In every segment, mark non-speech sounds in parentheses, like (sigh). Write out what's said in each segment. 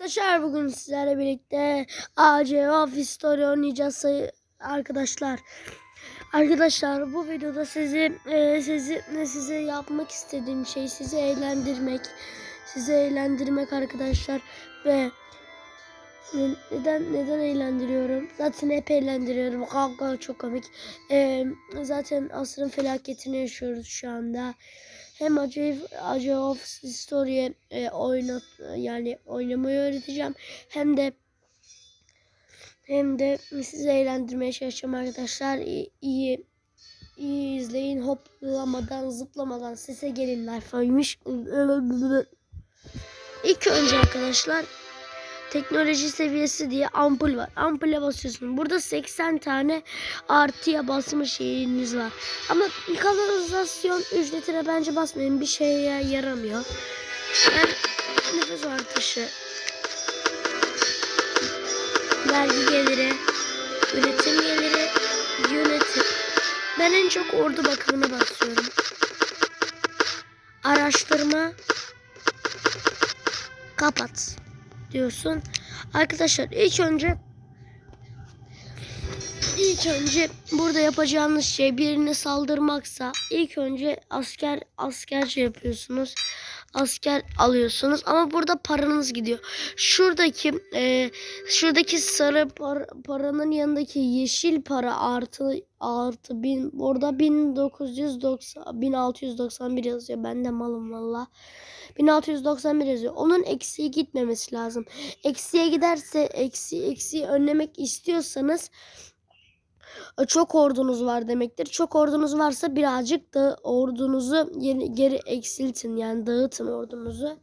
Arkadaşlar bugün sizlerle birlikte AC Office Story oynayacağız arkadaşlar. Arkadaşlar bu videoda sizi e, sizi size yapmak istediğim şey sizi eğlendirmek. Sizi eğlendirmek arkadaşlar ve ne- neden neden eğlendiriyorum? Zaten hep eğlendiriyorum. Kavga çok komik. E, zaten asrın felaketini yaşıyoruz şu anda. Hem acı of story'e e, oynat yani oynamayı öğreteceğim. Hem de hem de sizi eğlendirmeye çalışacağım arkadaşlar. İyi, iyi, izleyin. Hoplamadan, zıplamadan sese gelin life'ıymış. İlk önce arkadaşlar teknoloji seviyesi diye ampul var. Ampule basıyorsun. Burada 80 tane artıya basmış yeriniz var. Ama kanalizasyon ücretine bence basmayın. Bir şeye yaramıyor. Ben nefes artışı, vergi geliri, üretim geliri, yönetim. Ben en çok ordu bakımına basıyorum. Araştırma, kapat diyorsun. Arkadaşlar ilk önce ilk önce burada yapacağınız şey birine saldırmaksa ilk önce asker askerce yapıyorsunuz. Asker alıyorsunuz ama burada paranız gidiyor. Şuradaki e, şuradaki sarı par- paranın yanındaki yeşil para artı artı bin orada 1990 1691 yazıyor. Ben de malım valla. 1691 yazıyor. Onun eksiğe gitmemesi lazım. Eksiye giderse eksi eksiği önlemek istiyorsanız çok ordunuz var demektir. Çok ordunuz varsa birazcık da ordunuzu geri, geri eksiltin yani dağıtın ordunuzu.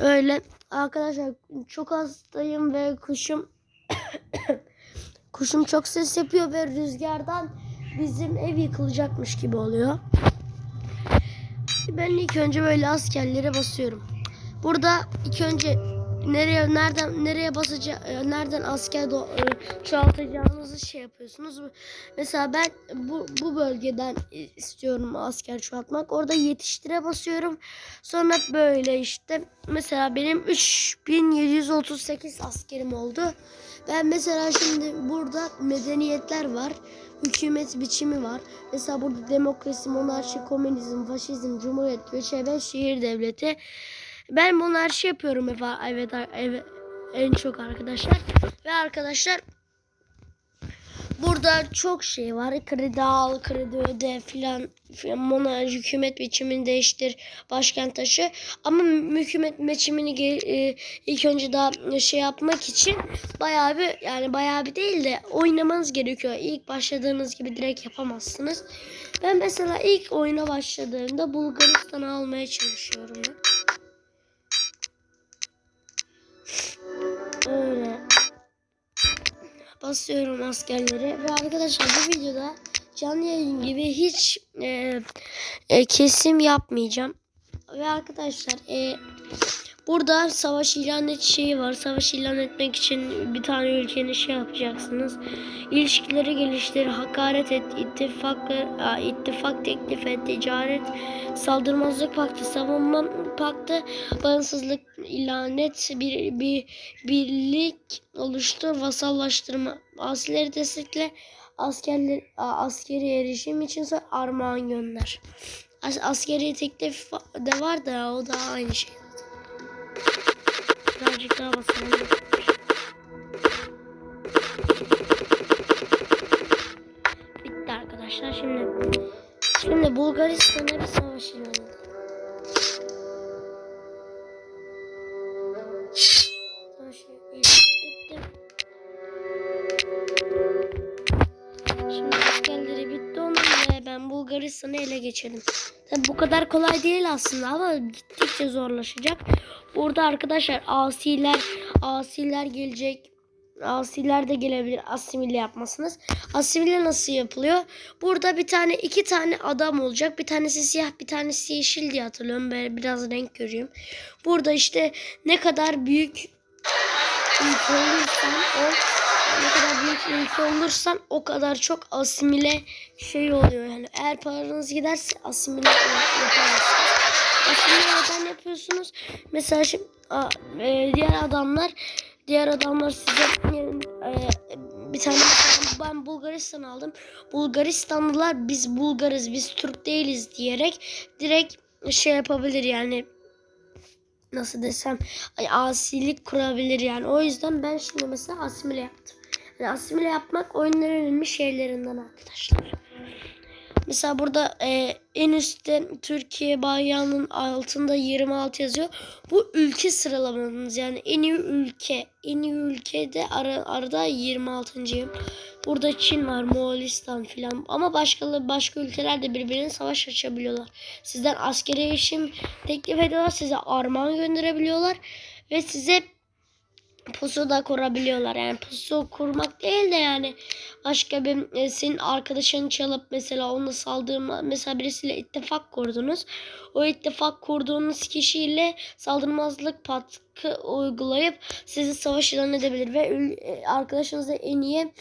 Öyle arkadaşlar çok hastayım ve kuşum (coughs) kuşum çok ses yapıyor ve rüzgardan bizim ev yıkılacakmış gibi oluyor. Ben ilk önce böyle askerlere basıyorum. Burada ilk önce nereye nereden nereye basacağı nereden asker do- e, çoğaltacağınızı şey yapıyorsunuz. Mesela ben bu bu bölgeden istiyorum asker çoğaltmak. Orada yetiştire basıyorum. Sonra böyle işte mesela benim 3738 askerim oldu. Ben mesela şimdi burada medeniyetler var. Hükümet biçimi var. Mesela burada demokrasi, monarşi, komünizm, faşizm, cumhuriyet, göçebe şehir devleti. Ben monarşi yapıyorum evet, evet, en çok arkadaşlar. Ve arkadaşlar burada çok şey var. Kredi al, kredi öde filan. Monarşi, hükümet biçimini değiştir, başkent taşı. Ama hükümet biçimini e, ilk önce daha şey yapmak için bayağı bir yani bayağı bir değil de oynamanız gerekiyor. İlk başladığınız gibi direkt yapamazsınız. Ben mesela ilk oyuna başladığımda Bulgaristan'ı almaya çalışıyorum. Ben. Basıyorum askerleri ve arkadaşlar bu videoda canlı yayın gibi hiç e, e, kesim yapmayacağım. Ve arkadaşlar e, burada savaş ilan et şeyi var. Savaş ilan etmek için bir tane ülkenin şey yapacaksınız. İlişkileri geliştir, hakaret et, ittifak, ittifak teklif et, ticaret, saldırmazlık paktı, savunma paktı, bağımsızlık ilan et, bir, bir birlik oluştur, vasallaştırma, asileri destekle, askerler, askeri erişim için armağan gönder. As askeri teklif de var da o da aynı şey. Birazcık daha basalım. Bitti arkadaşlar. Şimdi şimdi Bulgaristan'a bir savaş ilan edelim. Savaş ilan ettim. Şimdi Bulgaristan'ı ele geçirdim. Tabi bu kadar kolay değil aslında ama gittikçe zorlaşacak. Burada arkadaşlar asiler asiler gelecek. Asiler de gelebilir asimile yapmasınız. Asimile nasıl yapılıyor? Burada bir tane iki tane adam olacak. Bir tanesi siyah bir tanesi yeşil diye hatırlıyorum. Böyle biraz renk görüyorum. Burada işte ne kadar büyük ülke olursan o ne kadar büyük ülke olursan o kadar çok asimile şey oluyor. Yani eğer paranız giderse asimile yaparsınız. Asimile neden yapıyorsunuz? Mesela şimdi e, diğer adamlar diğer adamlar size e, bir tane ben Bulgaristan aldım. Bulgaristanlılar biz Bulgarız biz Türk değiliz diyerek direkt şey yapabilir yani nasıl desem asilik kurabilir yani. O yüzden ben şimdi mesela asimile yaptım. Yani asimile yapmak oyunun en önemli şeylerinden arkadaşlar. Mesela burada e, en üstte Türkiye bayrağının altında 26 yazıyor. Bu ülke sıralamanız yani en iyi ülke. En iyi ülkede ara, arada 26. Burada Çin var, Moğolistan filan. Ama başka başka ülkeler de birbirine savaş açabiliyorlar. Sizden askeri işim teklif ediyorlar. Size armağan gönderebiliyorlar. Ve size pusu da kurabiliyorlar. Yani pusu kurmak değil de yani başka bir e, senin arkadaşını çalıp mesela onunla saldırma mesela birisiyle ittifak kurdunuz. O ittifak kurduğunuz kişiyle saldırmazlık patkı uygulayıp sizi savaş ilan edebilir ve e, arkadaşınızda en iyi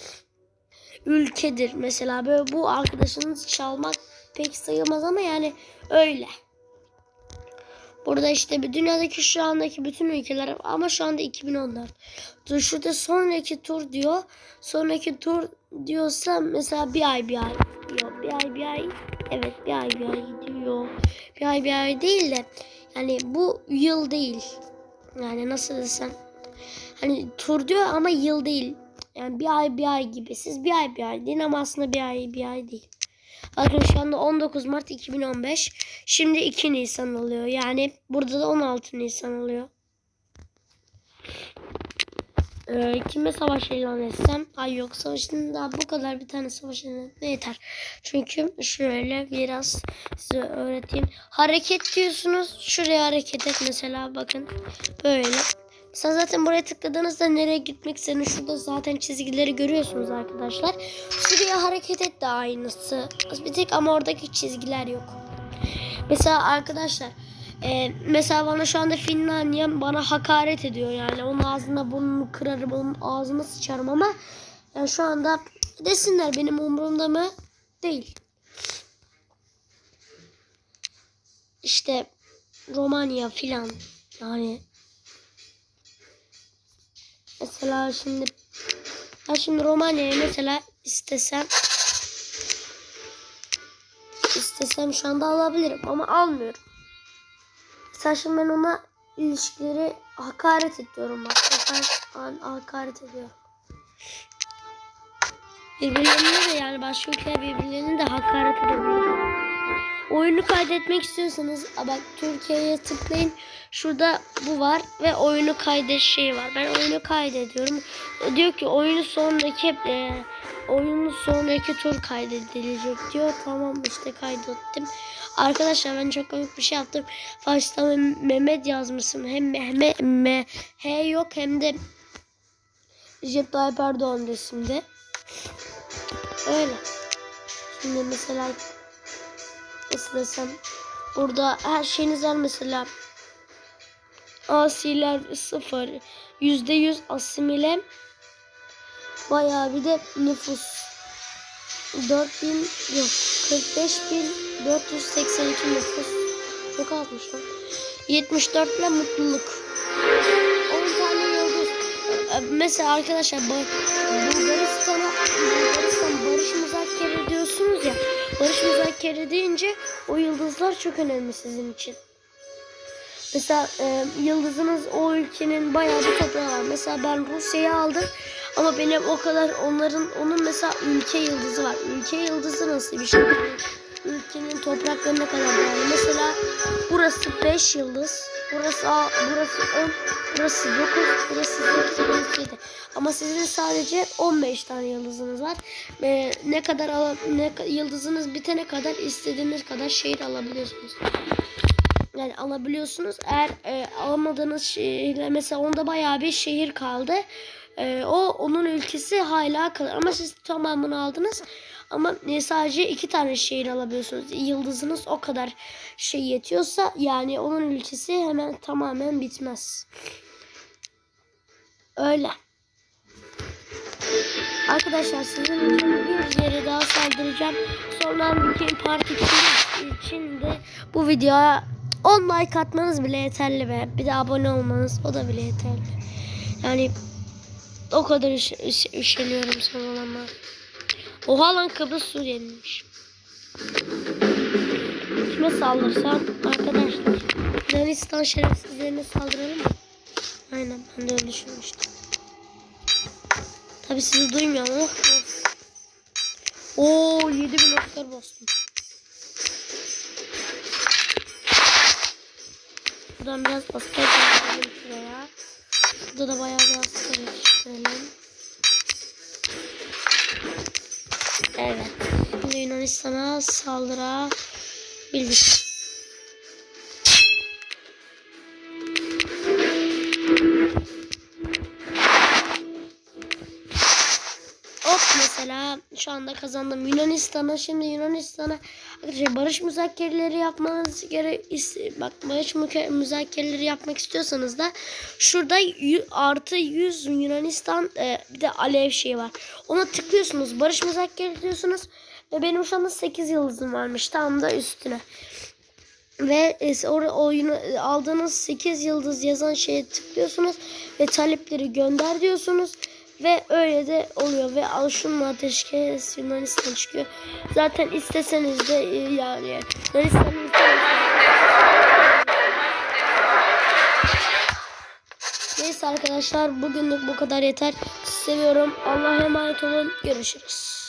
ülkedir. Mesela böyle bu arkadaşınız çalmak pek sayılmaz ama yani öyle. Burada işte bir dünyadaki şu andaki bütün ülkeler ama şu anda 2014. Dur şurada sonraki tur diyor. Sonraki tur diyorsa mesela bir ay bir ay. Yok bir ay bir ay. Evet bir ay bir ay gidiyor. Bir ay bir ay değil de yani bu yıl değil. Yani nasıl desem. Hani tur diyor ama yıl değil. Yani bir ay bir ay gibi. Siz bir ay bir ay deyin ama aslında bir ay bir ay değil. Bakın şu anda 19 Mart 2015. Şimdi 2 Nisan oluyor. Yani burada da 16 Nisan oluyor. Ee, kime savaş ilan etsem? Ay yok savaşın daha bu kadar bir tane savaş ilan etme yeter. Çünkü şöyle biraz size öğreteyim. Hareket diyorsunuz. Şuraya hareket et mesela bakın. Böyle. Sen zaten buraya tıkladığınızda nereye gitmek istediğini şurada zaten çizgileri görüyorsunuz arkadaşlar. Şuraya hareket et de aynısı. Bir tek ama oradaki çizgiler yok. Mesela arkadaşlar e, mesela bana şu anda Finlandiya bana hakaret ediyor yani. Onun ağzına burnunu kırarım, onun ağzına sıçarım ama yani şu anda desinler benim umurumda mı? Değil. İşte Romanya filan yani Mesela şimdi ben şimdi Romanya'ya mesela istesem istesem şu anda alabilirim ama almıyorum. Mesela şimdi ben ona ilişkileri hakaret ediyorum bak. Hakaret, hakaret ediyorum. Birbirlerine de yani başka ülkeler birbirlerine de hakaret ediyor. Oyunu kaydetmek istiyorsanız bak Türkiye'ye tıklayın. Şurada bu var ve oyunu kaydet şeyi var. Ben oyunu kaydediyorum. Diyor ki oyunu sonraki e, oyunun sonraki tur kaydedilecek diyor. Tamam işte kaydettim. Arkadaşlar ben çok komik bir şey yaptım. Başta Mehmet yazmışım. Hem Mehmet me, H yok hem de Recep Tayyip Erdoğan resimde. Öyle. Şimdi mesela nasıl desem burada her şeyiniz var mesela asiler sıfır. Yüzde yüz asimile. Bayağı bir de nüfus. 4000 yok 45482 nüfus. Çok azmış lan. 74 ile mutluluk. 10 tane yıldız. Mesela arkadaşlar Bulgaristan'a Bulgaristan barış müzakere ediyorsunuz ya. Barış müzakere deyince o yıldızlar çok önemli sizin için. Mesela e, yıldızınız o ülkenin bayağı bir toprağı var. Mesela ben Rusya'yı aldım ama benim o kadar onların onun mesela ülke yıldızı var. Ülke yıldızı nasıl bir şey? Ülkenin toprakları ne kadar değerli. Mesela burası 5 yıldız. Burası A, burası 10, burası 9, burası 8, burası 7. Ama sizin sadece 15 tane yıldızınız var. Ee, ne kadar ala, ne yıldızınız bitene kadar istediğiniz kadar şehir alabiliyorsunuz. Yani alabiliyorsunuz. Eğer e, alamadığınız şehirle mesela onda bayağı bir şehir kaldı. E, o onun ülkesi hala kalır. Ama siz tamamını aldınız. Ama e, sadece iki tane şehir alabiliyorsunuz. Yıldızınız o kadar şey yetiyorsa yani onun ülkesi hemen tamamen bitmez. Öyle. Arkadaşlar sizin için bir yere daha saldıracağım. Sonra bir part 2 için de bu videoya 10 like atmanız bile yeterli be. Bir de abone olmanız o da bile yeterli. Yani o kadar üş, üş, üşeniyorum son zamanlar. Oha lan Kıbrıs Suriyeliymiş. Kime saldırsam arkadaşlar. Yunanistan şerefsizlerine saldıralım mı? Aynen ben de öyle düşünmüştüm. Tabi sizi duymuyorum ama. Oo 7000 Oscar bastım. Buradan biraz asker gönderelim şuraya. Burada da bayağı bir asker yetiştirelim. Evet. Şimdi Yunanistan'a saldıra şu anda kazandım. Yunanistan'a şimdi Yunanistan'a. Arkadaşlar barış müzakereleri yapmanız gere is- bak barış müzakereleri yapmak istiyorsanız da şurada artı 100 Yunanistan e, bir de alev şeyi var. Ona tıklıyorsunuz barış müzakereleri diyorsunuz ve benim şu anda 8 yıldızım varmış tam da üstüne. Ve e, or, oyunu aldığınız 8 yıldız yazan şeye tıklıyorsunuz ve talepleri gönder diyorsunuz ve öyle de oluyor ve al şununla ateşkes Yunanistan çıkıyor. Zaten isteseniz de e, yani Yunanistan'ın Neyse arkadaşlar bugünlük bu kadar yeter. Seviyorum. Allah'a emanet olun. Görüşürüz.